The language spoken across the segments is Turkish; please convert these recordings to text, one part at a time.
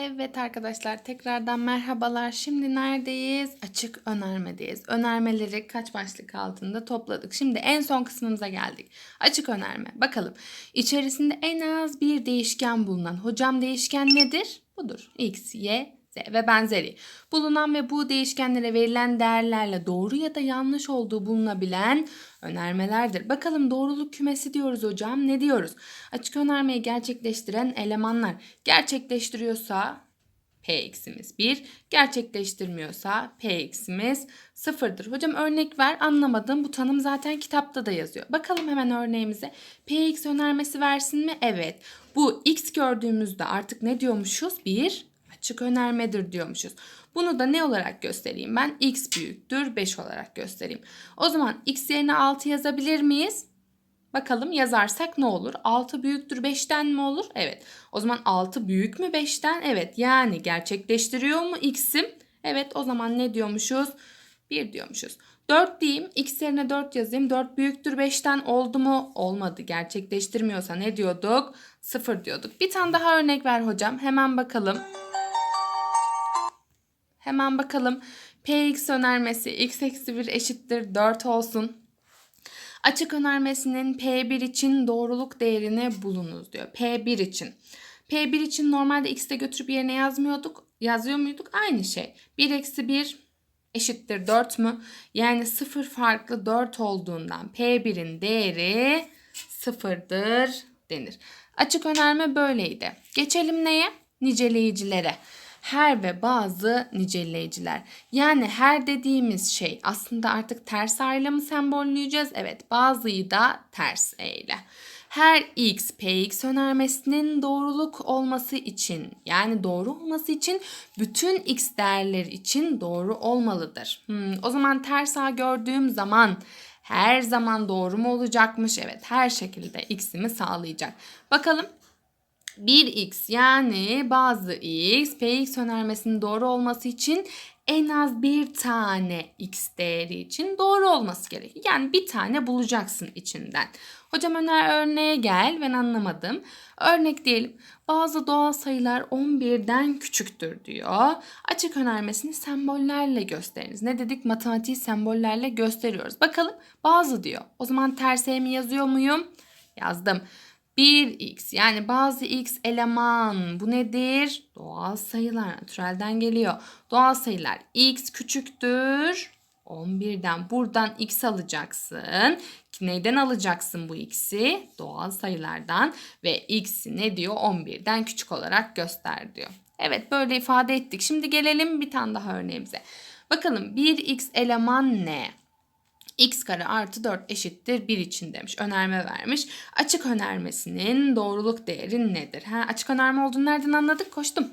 Evet arkadaşlar tekrardan merhabalar. Şimdi neredeyiz? Açık önermedeyiz. Önermeleri kaç başlık altında topladık. Şimdi en son kısmımıza geldik. Açık önerme. Bakalım. İçerisinde en az bir değişken bulunan. Hocam değişken nedir? Budur. X, Y, Z ve benzeri. Bulunan ve bu değişkenlere verilen değerlerle doğru ya da yanlış olduğu bulunabilen önermelerdir. Bakalım doğruluk kümesi diyoruz hocam. Ne diyoruz? Açık önermeyi gerçekleştiren elemanlar gerçekleştiriyorsa Px'imiz 1, gerçekleştirmiyorsa Px'imiz 0'dır. Hocam örnek ver anlamadım. Bu tanım zaten kitapta da yazıyor. Bakalım hemen örneğimize. Px önermesi versin mi? Evet. Bu x gördüğümüzde artık ne diyormuşuz? 1 açık önermedir diyormuşuz. Bunu da ne olarak göstereyim ben? x büyüktür 5 olarak göstereyim. O zaman x yerine 6 yazabilir miyiz? Bakalım yazarsak ne olur? 6 büyüktür 5'ten mi olur? Evet. O zaman 6 büyük mü 5'ten? Evet. Yani gerçekleştiriyor mu x'im? Evet o zaman ne diyormuşuz? 1 diyormuşuz. 4 diyeyim. X yerine 4 yazayım. 4 büyüktür 5'ten oldu mu? Olmadı. Gerçekleştirmiyorsa ne diyorduk? 0 diyorduk. Bir tane daha örnek ver hocam. Hemen bakalım. Hemen bakalım. Px önermesi x eksi 1 eşittir 4 olsun. Açık önermesinin P1 için doğruluk değerini bulunuz diyor. P1 için. P1 için normalde x'te götürüp yerine yazmıyorduk. Yazıyor muyduk? Aynı şey. 1 eksi 1 eşittir 4 mü? Yani 0 farklı 4 olduğundan P1'in değeri 0'dır denir. Açık önerme böyleydi. Geçelim neye? Niceleyicilere her ve bazı niceleyiciler. Yani her dediğimiz şey aslında artık ters mi sembolleyeceğiz? Evet bazıyı da ters eyle. Her x px önermesinin doğruluk olması için yani doğru olması için bütün x değerleri için doğru olmalıdır. Hmm, o zaman ters a gördüğüm zaman her zaman doğru mu olacakmış? Evet her şekilde x'imi sağlayacak. Bakalım 1x yani bazı x px önermesinin doğru olması için en az bir tane x değeri için doğru olması gerekir. Yani bir tane bulacaksın içinden. Hocam öner örneğe gel ben anlamadım. Örnek diyelim bazı doğal sayılar 11'den küçüktür diyor. Açık önermesini sembollerle gösteriniz. Ne dedik? Matematiği sembollerle gösteriyoruz. Bakalım bazı diyor. O zaman ters mi yazıyor muyum? Yazdım. 1x yani bazı x eleman bu nedir? Doğal sayılar natürelden geliyor. Doğal sayılar x küçüktür 11'den buradan x alacaksın. Neyden alacaksın bu x'i? Doğal sayılardan ve x'i ne diyor? 11'den küçük olarak göster diyor. Evet böyle ifade ettik. Şimdi gelelim bir tane daha örneğimize. Bakalım 1x eleman ne? X kare artı 4 eşittir 1 için demiş. Önerme vermiş. Açık önermesinin doğruluk değeri nedir? Ha, açık önerme olduğunu nereden anladık? Koştum.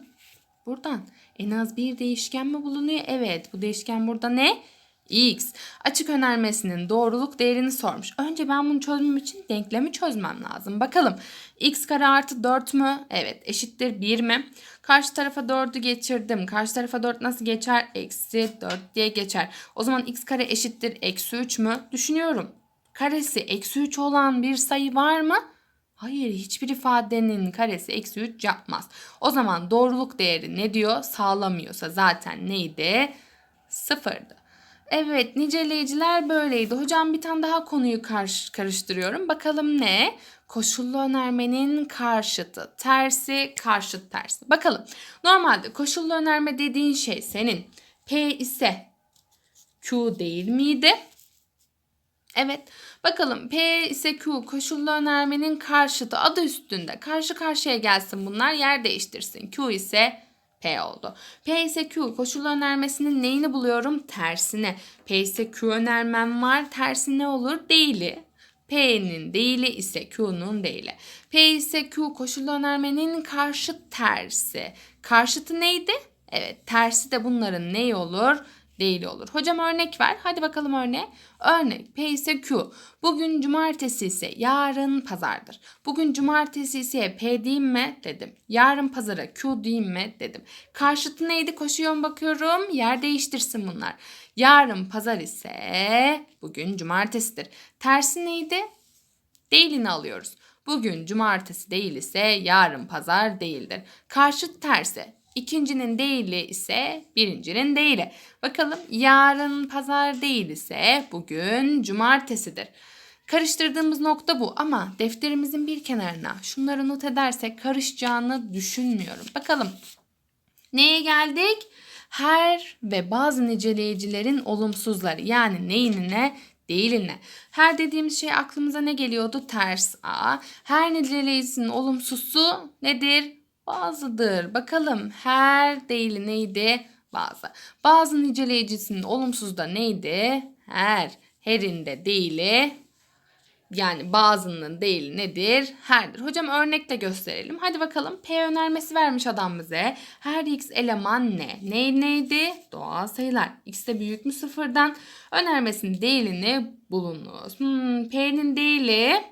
Buradan. En az bir değişken mi bulunuyor? Evet. Bu değişken burada ne? X. Açık önermesinin doğruluk değerini sormuş. Önce ben bunu çözmem için denklemi çözmem lazım. Bakalım x kare artı 4 mü? Evet eşittir 1 mi? Karşı tarafa 4'ü geçirdim. Karşı tarafa 4 nasıl geçer? Eksi 4 diye geçer. O zaman x kare eşittir eksi 3 mü? Düşünüyorum. Karesi eksi 3 olan bir sayı var mı? Hayır hiçbir ifadenin karesi eksi 3 yapmaz. O zaman doğruluk değeri ne diyor? Sağlamıyorsa zaten neydi? Sıfırdı. Evet niceleyiciler böyleydi. Hocam bir tane daha konuyu karış, karıştırıyorum. Bakalım ne? Koşullu önermenin karşıtı. Tersi karşıt tersi. Bakalım. Normalde koşullu önerme dediğin şey senin P ise Q değil miydi? Evet. Bakalım P ise Q koşullu önermenin karşıtı adı üstünde. Karşı karşıya gelsin bunlar yer değiştirsin. Q ise P oldu. P ise Q koşul önermesinin neyini buluyorum? Tersine. P ise Q önermem var. Tersi ne olur? Değili. P'nin değili ise Q'nun değili. P ise Q koşul önermenin karşıt tersi. Karşıtı neydi? Evet tersi de bunların neyi olur? Değil olur. Hocam örnek ver. Hadi bakalım örneğe. Örnek P ise Q. Bugün cumartesi ise yarın pazardır. Bugün cumartesi ise P diyeyim mi dedim. Yarın pazara Q diyeyim mi dedim. Karşıtı neydi? Koşuyorum bakıyorum. Yer değiştirsin bunlar. Yarın pazar ise bugün cumartesidir. Tersi neydi? Değilini alıyoruz. Bugün cumartesi değil ise yarın pazar değildir. Karşıt tersi İkincinin değili ise birincinin değili. Bakalım yarın pazar değil ise bugün cumartesidir. Karıştırdığımız nokta bu ama defterimizin bir kenarına şunları not edersek karışacağını düşünmüyorum. Bakalım neye geldik? Her ve bazı niceleyicilerin olumsuzları yani neyinine değiline. Her dediğimiz şey aklımıza ne geliyordu? Ters A. Her niceleyicisinin olumsuzu nedir? Bazıdır. Bakalım her değili neydi? Bazı. Bazı niceleyicisinin olumsuz da neydi? Her. Herinde değili yani bazının değili nedir? Herdir. Hocam örnekle gösterelim. Hadi bakalım. P önermesi vermiş adam bize. Her x eleman ne? Ne neydi? Doğal sayılar. X de büyük mü sıfırdan? Önermesinin değilini bulunuz. Hmm, P'nin değili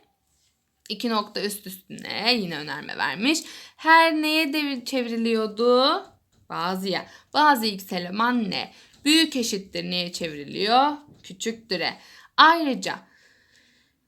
iki nokta üst üstüne yine önerme vermiş. Her neye devir çevriliyordu? Bazıya. Bazı x eleman ne? Büyük eşittir neye çevriliyor? Küçüktüre. Ayrıca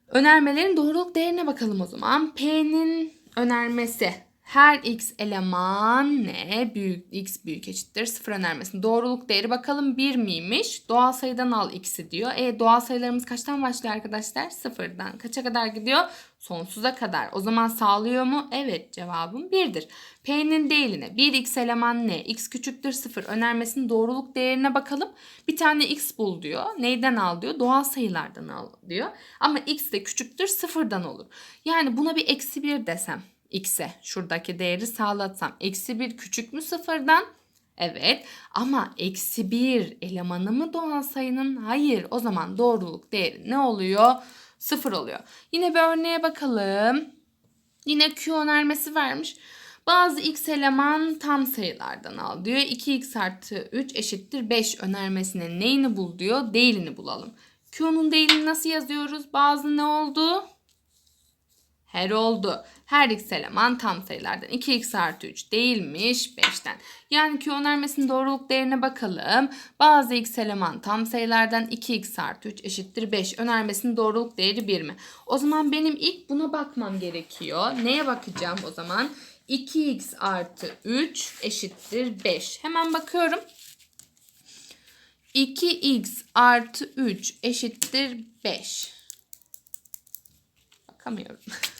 Önermelerin doğruluk değerine bakalım o zaman. P'nin önermesi her x eleman ne? Büyük x büyük eşittir. Sıfır önermesinin doğruluk değeri bakalım 1 miymiş? Doğal sayıdan al x'i diyor. E doğal sayılarımız kaçtan başlıyor arkadaşlar? Sıfırdan. Kaça kadar gidiyor? Sonsuza kadar. O zaman sağlıyor mu? Evet cevabım 1'dir. P'nin değiline 1x eleman ne? x küçüktür 0 önermesinin doğruluk değerine bakalım. Bir tane x bul diyor. Neyden al diyor? Doğal sayılardan al diyor. Ama x de küçüktür 0'dan olur. Yani buna bir eksi 1 desem x'e şuradaki değeri sağlatsam. Eksi 1 küçük mü sıfırdan? Evet ama eksi 1 elemanı mı doğal sayının? Hayır o zaman doğruluk değeri ne oluyor? Sıfır oluyor. Yine bir örneğe bakalım. Yine Q önermesi vermiş. Bazı x eleman tam sayılardan al diyor. 2x artı 3 eşittir 5 önermesine neyini bul diyor. Değilini bulalım. Q'nun değilini nasıl yazıyoruz? Bazı ne oldu? Her oldu. Her x eleman tam sayılardan. 2x artı 3 değilmiş 5'ten. Yani Q önermesinin doğruluk değerine bakalım. Bazı x eleman tam sayılardan 2x artı 3 eşittir 5. Önermesinin doğruluk değeri 1 mi? O zaman benim ilk buna bakmam gerekiyor. Neye bakacağım o zaman? 2x artı 3 eşittir 5. Hemen bakıyorum. 2x artı 3 eşittir 5. Bakamıyorum.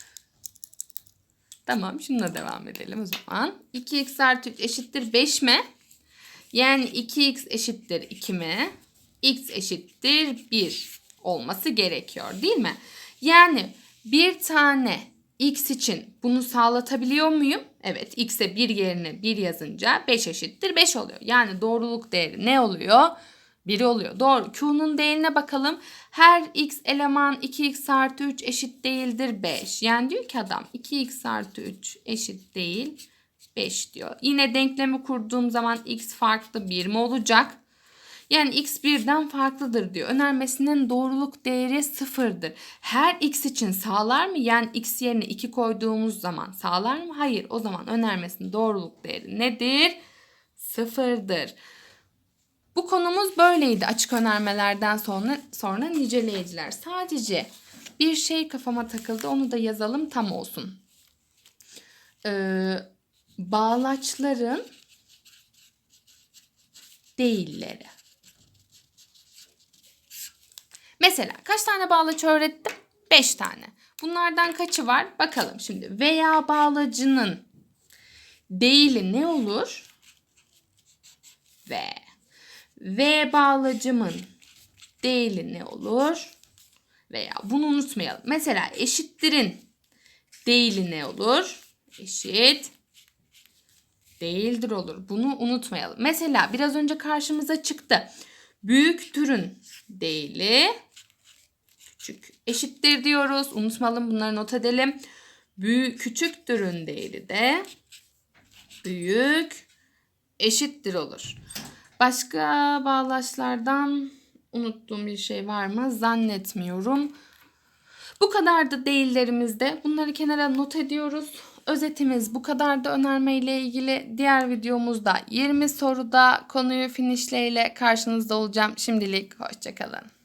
Tamam şununla devam edelim o zaman. 2x artı 3 eşittir 5 mi? Yani 2x eşittir 2 mi? x eşittir 1 olması gerekiyor değil mi? Yani bir tane x için bunu sağlatabiliyor muyum? Evet x'e 1 yerine 1 yazınca 5 eşittir 5 oluyor. Yani doğruluk değeri ne oluyor? 1 oluyor. Doğru. Q'nun değerine bakalım. Her x eleman 2x artı 3 eşit değildir 5. Yani diyor ki adam 2x artı 3 eşit değil 5 diyor. Yine denklemi kurduğum zaman x farklı 1 mi olacak? Yani x birden farklıdır diyor. Önermesinin doğruluk değeri sıfırdır. Her x için sağlar mı? Yani x yerine 2 koyduğumuz zaman sağlar mı? Hayır. O zaman önermesinin doğruluk değeri nedir? Sıfırdır. Bu konumuz böyleydi açık önermelerden sonra sonra niceleyiciler. Sadece bir şey kafama takıldı onu da yazalım tam olsun. Ee, bağlaçların değilleri. Mesela kaç tane bağlaç öğrettim? 5 tane. Bunlardan kaçı var? Bakalım şimdi. Veya bağlacının değili ne olur? Ve V bağlacımın değili ne olur? Veya bunu unutmayalım. Mesela eşittirin değili ne olur? Eşit değildir olur. Bunu unutmayalım. Mesela biraz önce karşımıza çıktı. Büyük türün değili küçük eşittir diyoruz. Unutmayalım bunları not edelim. Büyük küçük türün değili de büyük eşittir olur. Başka bağlaçlardan unuttuğum bir şey var mı? Zannetmiyorum. Bu kadar da değillerimizde. Bunları kenara not ediyoruz. Özetimiz bu kadar da önerme ile ilgili. Diğer videomuzda 20 soruda konuyu finişleyle karşınızda olacağım. Şimdilik hoşçakalın.